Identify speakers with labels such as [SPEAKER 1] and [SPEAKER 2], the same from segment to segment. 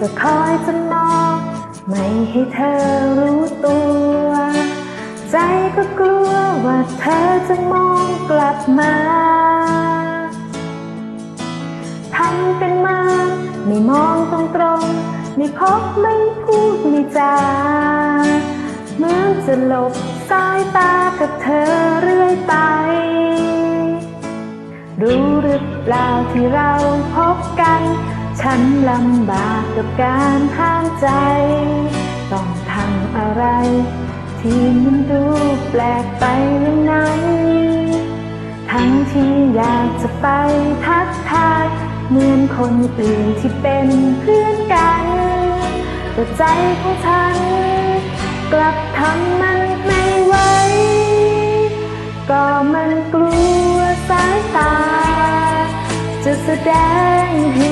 [SPEAKER 1] ก็คอยจะมองไม่ให้เธอรู้ตัว ใจก็กลัวว่าเธอจะมองกลับมาทำเป็นมาไม่มองตรงตรงไม่พบไม่พูดไม่จาเหมือนจะหลบสายตากับเธอเรื่อยไป รู้หรือเปล่าที่เราพบกัน ฉันลำบากกับการห้ามใจ ต้องทำอะไร ที่มันดูแปลกไปยังไงทั้งที่อยากจะไปทักทายเหมือนคนอื่นที่เป็นเพื่อนกัน แต่ใจของฉัน กลับทำมันไม่ไหวก็มันกลัวสายตา จะแสดงให้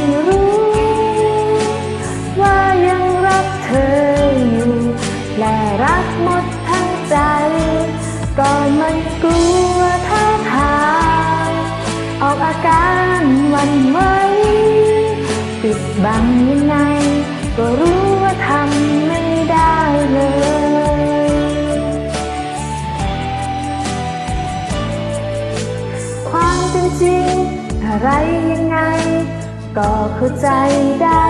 [SPEAKER 1] มันกลัวท่าทางออกอาการวันไหวปิดบังยังไง ก็รู้ว่าทำไม่ได้เลย ความเป็นจริง อะไรยังไง ก็เข้าใจได้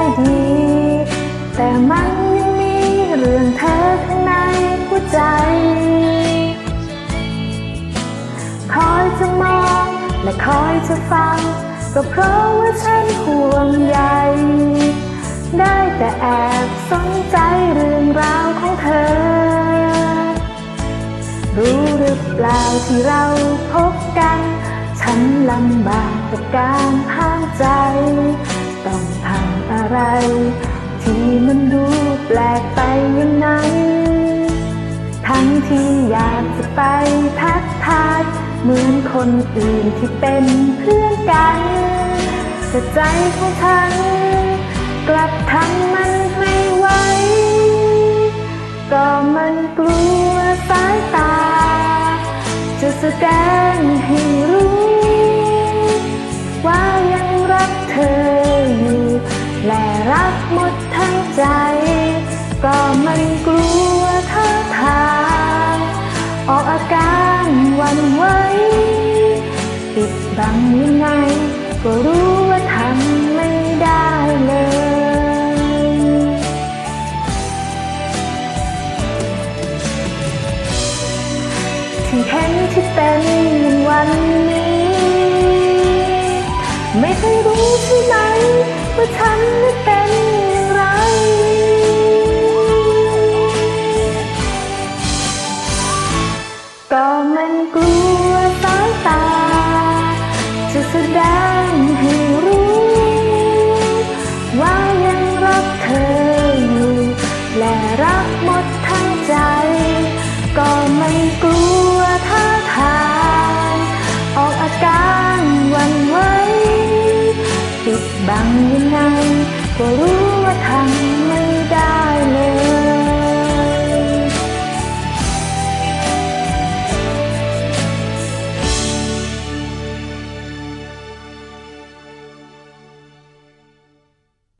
[SPEAKER 1] และคอยจะฟัง ก็เพราะว่าฉันห่วงใยได้แต่แอบสนใจเรื่องราวของเธอ รู้หรือเปล่าที่เราพบกัน ฉันลำบากกับการห้ามใจ ต้องทำอะไร ที่มันดูแปลกไปยังไงทั้งที่อยากจะไปทัก เหมือนคนอื่นที่เป็นเพื่อนกันแต่ใจของฉันกลับทำมันไม่ไหวก็มันกลัวสายตา จะแสดงให้รู้ ว่ายังรักเธออยู่ และรักหมดทั้งใจ ก็มันกลัว การหวันไหวปิดบังยังไง ก็รู้ว่าทำไม่ได้เลย ที่เห็นที่เป็นวันนี้ ไม่เคยรู้ใช่ไหม กลัวสายตา จะแสดงให้รู้ ว่ายังรักเธออยู่ และรักหมดทั้งใจ ก็ไม่กลัวท้าทายออกอาการวันไหวปิดบังยังไงก็รู้